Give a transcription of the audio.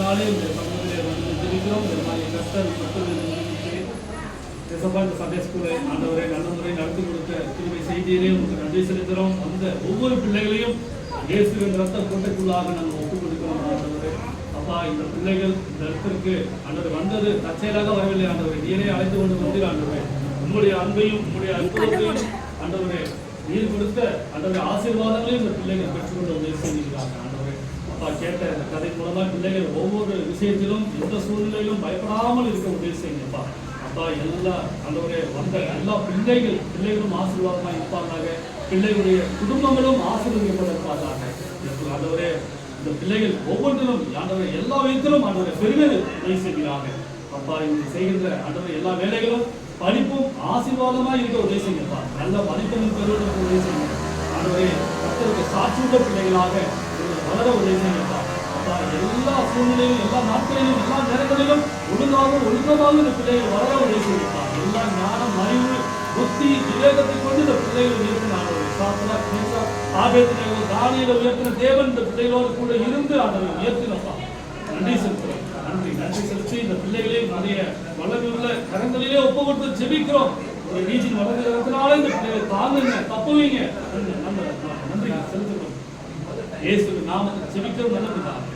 நாளே இந்த சமூகத்திலே வந்து ஜெபிக்கிறோம் இந்த மாதிரி கஷ்டம் தேசப்பா இந்த சண்டே ஸ்கூலை ஆண்டவரை நல்ல முறை நடத்தி கொடுத்த திருமை செய்தியிலே உங்களுக்கு நன்றி செலுத்துகிறோம் அந்த ஒவ்வொரு பிள்ளைகளையும் இயேசுவின் ரத்த கோட்டைக்குள்ளாக நாங்கள் ஒப்புக் கொடுக்கிறோம் ஆண்டவரை. அப்பா இந்த பிள்ளைகள் இந்த இடத்திற்கு ஆண்டவர் வந்தது தற்செயலாக வரவில்லை ஆண்டவரை. நீரே அழைத்து கொண்டு வந்தீர் ஆண்டவரை. உங்களுடைய அன்பையும் உங்களுடைய அற்புதத்தையும் ஆண்டவரை நீர் கொடுத்த ஆண்டவரே ஆசீர்வாதங்களையும் இந்த பிள்ளைகள் பெற்றுக்கொண்டு வந்து செய்திருக்கிறார்கள் கேட்ட இந்த கதை மூலமாக பிள்ளைகள் ஒவ்வொரு விஷயத்திலும் எந்த சூழ்நிலையிலும் பயப்படாமல் இருக்க உதவி செய்யுங்கப்பா. அப்பா எல்லா ஆண்டவரே வந்த எல்லா பிள்ளைகள் பிள்ளைகளும் ஆசீர்வாதமாக இருப்பார்களாக. பிள்ளைகளுடைய குடும்பங்களும் ஆசீர்வதிக்கப்பட்டிருப்பார்களாக. இப்ப ஆண்டவரே இந்த பிள்ளைகள் ஒவ்வொன்றிலும் ஆண்டவரே எல்லா விதத்திலும் ஆண்டவரை பெருமைகள் உதவி செய்கிறாங்க. அப்பா இவங்க செய்கின்ற ஆண்டவரே எல்லா வேலைகளும் படிப்பும் ஆசீர்வாதமாக இருக்க உதவி செய்யுங்கப்பா. நல்ல மதிப்பெண்ணும் பெறுவதற்கு உதவி செய்யுங்க. ஆண்டவரே கர்த்தருக்கு சாட்சியுள்ள பிள்ளைகளாக வளர உதவினேன் செய்யுங்கப்பா அப்பா எல்லா சூழ்நிலையிலும் எல்லா நாட்களிலும் எல்லா நேரங்களிலும் ஒழுங்காக ஒழுக்கமாக இந்த பிள்ளைகள் வளர உதவி செய்யுங்கப்பா எல்லா ஞானம் அறிவு புத்தி விவேகத்தை கொண்டு இந்த பிள்ளைகளை உயர்த்தின சாத்தனா கேசா ஆபேத்தினர்கள் தானியில உயர்த்தின தேவன் இந்த பிள்ளைகளோடு கூட இருந்து அதை உயர்த்தினப்பா. நன்றி செலுத்துறோம் நன்றி நன்றி செலுத்தி இந்த பிள்ளைகளே நிறைய வளர்ந்துள்ள கரங்களிலே ஒப்பு கொடுத்து ஜெபிக்கிறோம். ஒரு வளர்ந்து வளர்ந்த இந்த பிள்ளைகளை தாங்குங்க தப்புவீங்க. நன்றி நன்றி. செலுத்துகிறோம் இயேசு நாமத்தில் ஜெபிக்கிறோம் நல்லதுதான் ஆமென்